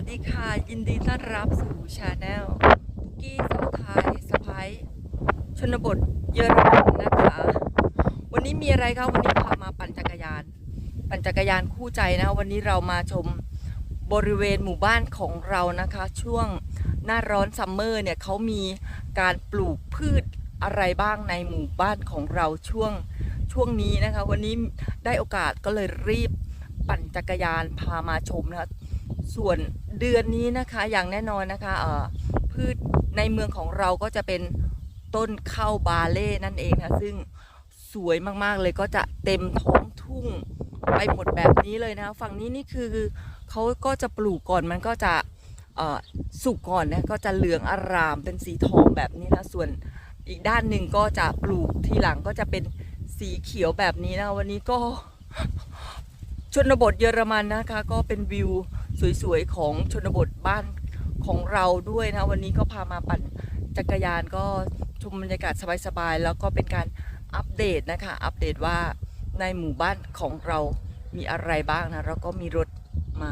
วัสดีค่ะ ยินดีต้อนรับสู่ชาแนลกี้สาวไทยสไปชนบทเยอรมันนะคะ วันนี้มีอะไรคะวันนี้พามาปั่นจักรยาน ปั่นจักรยานคู่ใจนะ วันนี้เรามาชมบริเวณหมู่บ้านของเรานะคะ ช่วงหน้าร้อนซัมเมอร์เนี่ยเขามีการปลูกพืชอะไรบ้างในหมู่บ้านของเราช่วงช่วงนี้นะคะ วันนี้ได้โอกาสก็เลยรีบปั่นจักรยานพามาชมนะคะ ส่วนเดือนนี้นะคะอย่างแน่นอนนะคะเอ่อพืชในเมืองของเราก็จะเป็นต้นข้าวบาเล่นั่นเองนะซึ่งสวยมากๆเลยก็จะเต็มท้องทุ่งไปหมดแบบนี้เลยนะฝั่งนี้นี่คือเขาก็จะปลูกก่อนมันก็จะสุกก่อนนะก็จะเหลืองอารามเป็นสีทองแบบนี้นะส่วนอีกด้านหนึ่งก็จะปลูกทีหลังก็จะเป็นสีเขียวแบบนี้นะวันนี้ก็ชนบทเยอรมันนะคะ ก็เป็นวิว สวยๆของชนบทบ้านของเราด้วยนะ วันนี้ก็พามาปั่นจักรยานก็ชมบรรยากาศสบายๆ แล้วก็เป็นการอัปเดตนะคะ อัปเดตว่าในหมู่บ้านของเรามีอะไรบ้างนะ แล้วก็มีรถมา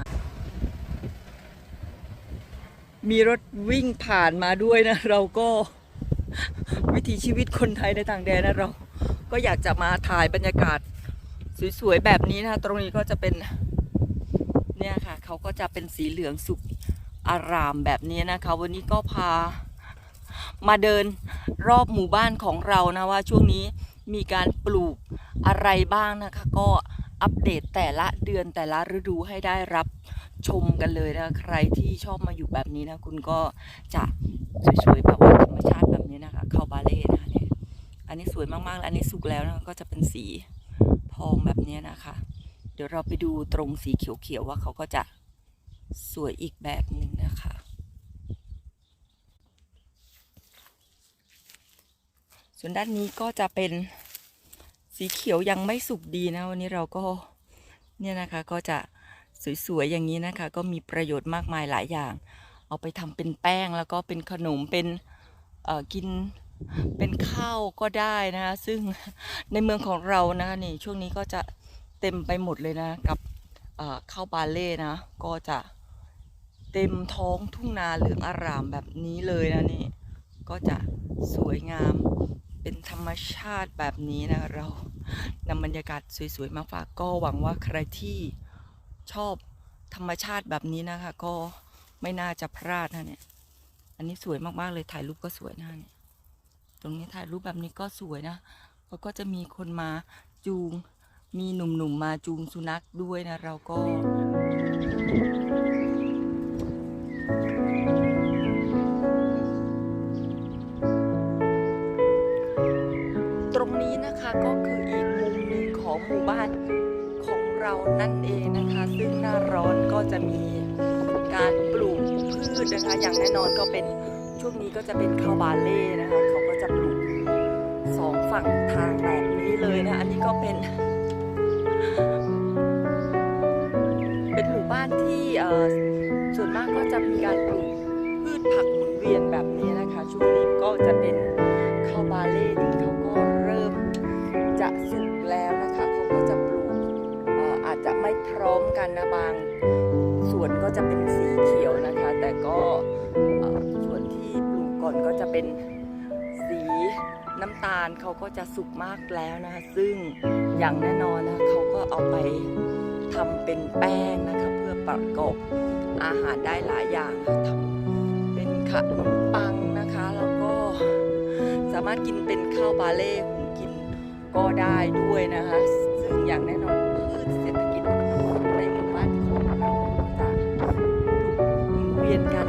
มีรถวิ่งผ่านมาด้วยนะ เราก็วิถีชีวิตคนไทยในต่างแดนนะเรา ก็อยากจะมาถ่ายบรรยากาศสวยๆแบบนี้นะคะตรงนี้ก็จะเป็น เนี่ยค่ะเขาก็จะเป็นสีเหลืองสุกอารามแบบนี้นะคะ วันนี้ก็พามาเดินรอบหมู่บ้านของเรานะว่าช่วงนี้มีการปลูกอะไรบ้างนะคะ ก็อัปเดตแต่ละเดือนแต่ละฤดูให้ได้รับชมกันเลยนะใครที่ชอบมาอยู่แบบนี้นะ คุณก็จะสวยๆแบบว่าธรรมชาติแบบนี้นะคะเข้าบาเล่นะคะเนี่ยอันนี้สวยมากๆแล้วอันนี้สุกแล้วนะก็จะเป็นสีทองแบบนี้นะคะ เดี๋ยวเราไปดูตรงสีเขียวๆว่าเขาก็จะสวยอีกแบบหนึ่งนะคะ ส่วนด้านนี้ก็จะเป็นสีเขียวยังไม่สุกดีนะ วันนี้เราก็เนี่ยนะคะก็จะสวยๆอย่างนี้นะคะ ก็มีประโยชน์มากมายหลายอย่าง เอาไปทำเป็นแป้งแล้วก็เป็นขนมเป็นกินเป็นข้าวก็ได้นะคะ ซึ่งในเมืองของเรานะคะนี่ช่วงนี้ก็จะ เต็มไปหมดเลยนะ กับเข้าวบาเล่นะ ก็จะเต็มท้องทุ่งนาเหลืองอารามแบบนี้เลยนะนี่ก็จะสวยงามเป็นธรรมชาติแบบนี้นะ เรานำบรรยากาศสวยๆมาฝากก็หวังว่าใครที่ชอบธรรมชาติแบบนี้นะคะ ก็ไม่น่าจะพลาดนะเนี่ย อันนี้สวยมากๆเลยถ่ายรูปก็สวยนะเนี่ย ตรงนี้ถ่ายรูปแบบนี้ก็สวยนะเขาก็จะมีคนมาจูง มีหนุ่มๆมาจูงสุนัขด้วยนะเราก็ตรงนี้นะคะก็คืออีกมุมหนึ่งของหมู่บ้านของเรานั่นเองนะคะ ซึ่งหน้าร้อนก็จะมีการปลูกพืชนะคะ อย่างแน่นอนก็เป็นช่วงนี้ก็จะเป็นข้าวบาเล่นะคะ เขาก็จะปลูกสองฝั่งทางแบบนี้เลยนะ อันนี้ก็เป็น เป็นหมู่บ้านที่ส่วนมากก็จะมีการปลูกพืชผักหมุนเวียนแบบนี้นะคะช่วงนี้ก็จะเป็นข้าวบาเล่ที่เขาก็เริ่มจะสุกแล้วนะคะเขาก็จะปลูกอออาจจะไม่พร้อมกันนะบางส่วนก็จะเป็นสีเขียวนะคะ แต่ก็ส่วนที่ปลูกก่อนก็จะเป็น สีน้ำตาลเขาก็จะสุกมากแล้วนะคะ ซึ่งอย่างแน่นอนนะเขาก็เอาไปทำเป็นแป้งนะคะเพื่อประกอบอาหารได้หลายอย่างนะทำเป็นขนมปังนะคะ แล้วก็สามารถกินเป็นข้าวบาเล่หุงกินก็ได้ด้วยนะคะ ซึ่งอย่างแน่นอนพืชเศรษฐกิจในหมู่บ้านของเราจะหมุนเวียนกัน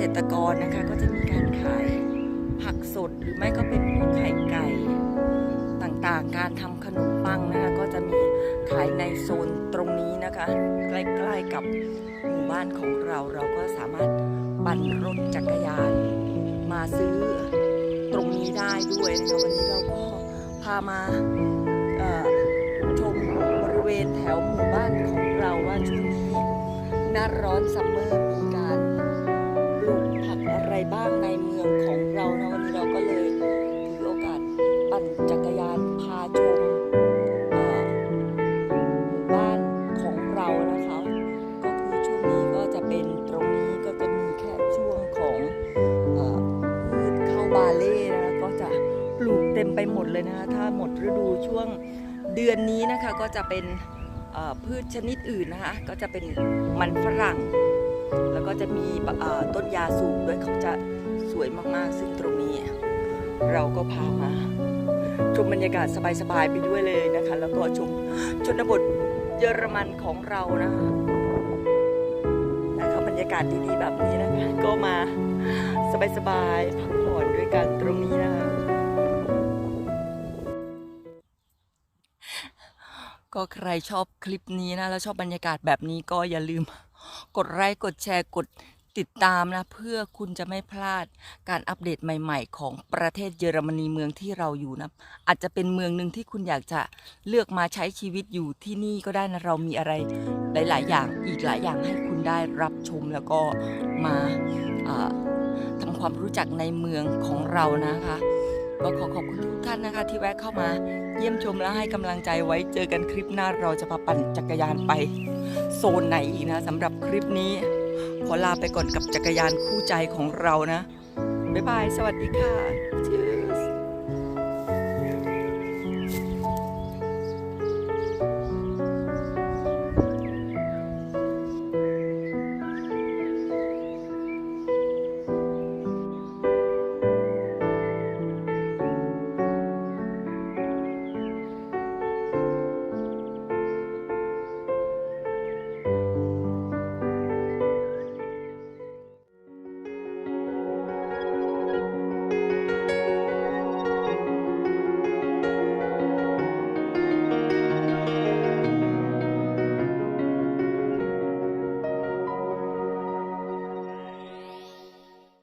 ษตรกรนะคะก็จะมีการขายผักสดหรือไม่ก็เป็นพวกไข่ไก่ต่างๆ การทำขนมปังนะคะก็จะมีขายในโซนตรงนี้นะคะ ใกล้ๆกับหมู่บ้านของเราเราก็สามารถปั่นรถจักรยานมาซื้อตรงนี้ได้ด้วยนะคะวันนี้เราก็พามาชมบริเวณแถวหมู่บ้านของเราว่าช่วงนี้หน้าร้อนซัมเมอร์ หมดเลยนะคะถ้าหมดฤดูช่วงเดือนนี้นะคะก็จะเป็นพืชชนิดอื่นนะคะก็จะเป็นมันฝรั่ง แล้วก็จะมีต้นยาสูบด้วยเขาจะสวยมากๆ ซึ่งตรงนี้ เราก็พามาชมบรรยากาศสบายๆไปด้วยเลยนะคะ แล้วก็ชมชนบทเยอรมันของเรานะคะนะคะบรรยากาศดีๆแบบนี้นะคะ ก็มาสบายๆพักผ่อนด้วยกันตรงนี้นะคะ ก็ใครชอบคลิปนี้นะ แล้วชอบบรรยากาศแบบนี้ก็อย่าลืม กดไลค์กดแชร์กดติดตามนะ เพื่อคุณจะไม่พลาดการอัปเดตใหม่ ๆ ของประเทศเยอรมนีเมืองที่เราอยู่นะ อาจจะเป็นเมืองหนึ่งที่คุณอยากจะเลือกมาใช้ชีวิตอยู่ที่นี่ก็ได้นะเรามีอะไรหลาย ๆ อย่างอีกหลายอย่างให้คุณได้รับชมแล้วก็มาทำความรู้จักในเมืองของเรานะคะก็ขอขอบคุณทุกท่านนะคะที่แวะเข้ามา เยี่ยมชมและให้กำลังใจไว้เจอกันคลิปหน้าเราจะพาปั่นจักรยานไป โซนไหนอีกนะสำหรับคลิปนี้ ขอลาไปก่อนกับจักรยานคู่ใจของเรานะ บ๊ายบาย สวัสดีค่ะ